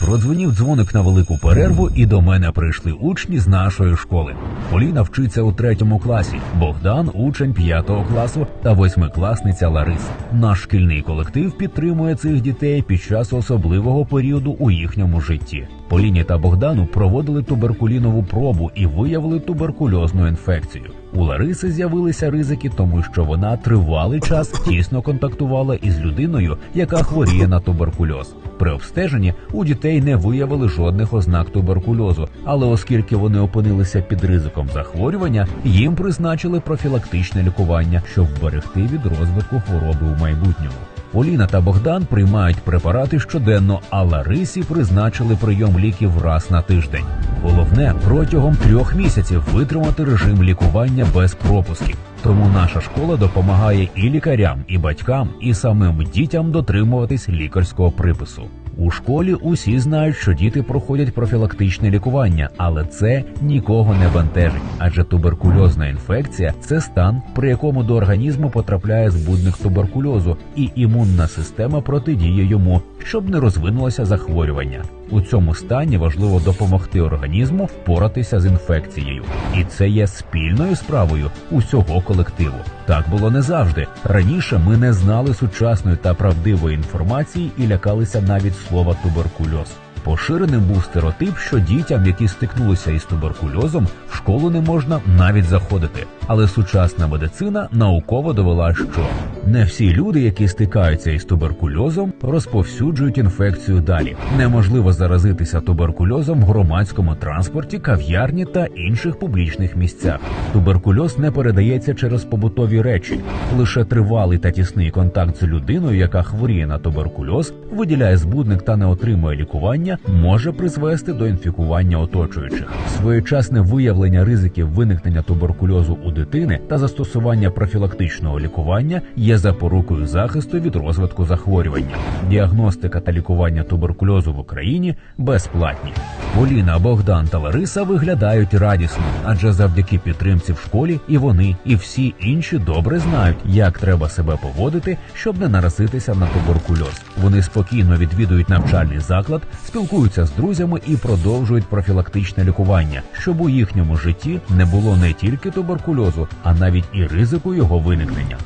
Продзвонів дзвоник на велику перерву, і до мене прийшли учні з нашої школи. Поліна вчиться у третьому класі, Богдан учень п'ятого класу та восьмикласниця Лариса. Наш шкільний колектив підтримує цих дітей під час особливого періоду у їхньому житті. Поліні та Богдану проводили туберкулінову пробу і виявили туберкульозну інфекцію. У Лариси з'явилися ризики, тому що вона тривалий час тісно контактувала із людиною, яка хворіє на туберкульоз. При обстеженні у дітей не виявили жодних ознак туберкульозу, але оскільки вони опинилися під ризиком захворювання, їм призначили профілактичне лікування, щоб вберегти від розвитку хвороби у майбутньому. Поліна та Богдан приймають препарати щоденно, а Ларисі призначили прийом ліків раз на тиждень. Головне протягом трьох місяців витримати режим лікування без пропусків. Тому наша школа допомагає і лікарям, і батькам, і самим дітям дотримуватись лікарського припису. У школі усі знають, що діти проходять профілактичне лікування, але це нікого не бентежить, адже туберкульозна інфекція це стан, при якому до організму потрапляє збудник туберкульозу, і імунна система протидіє йому, щоб не розвинулося захворювання. У цьому стані важливо допомогти організму впоратися з інфекцією, і це є спільною справою усього колективу. Так було не завжди. Раніше ми не знали сучасної та правдивої інформації і лякалися навіть слова туберкульоз. Поширеним був стереотип, що дітям, які стикнулися із туберкульозом, школу не можна навіть заходити. Але сучасна медицина науково довела, що не всі люди, які стикаються із туберкульозом, розповсюджують інфекцію далі. Неможливо заразитися туберкульозом в громадському транспорті, кав'ярні та інших публічних місцях. Туберкульоз не передається через побутові речі. Лише тривалий та тісний контакт з людиною, яка хворіє на туберкульоз, виділяє збудник та не отримує лікування, може призвести до інфікування оточуючих. Своєчасне виявлення ризиків виникнення туберкульозу у дитини та застосування профілактичного лікування є запорукою захисту від розвитку захворювання. Діагностика та лікування туберкульозу в Україні безплатні. Поліна, Богдан та Лариса виглядають радісно, адже завдяки підтримці в школі і вони, і всі інші добре знають, як треба себе поводити, щоб не наразитися на туберкульоз. Вони спокійно відвідують навчальний заклад, спілкуються з друзями і продовжують профілактичне лікування, щоб у їхньому житті не було не тільки туберкульозу, а навіть і ризику його виникнення.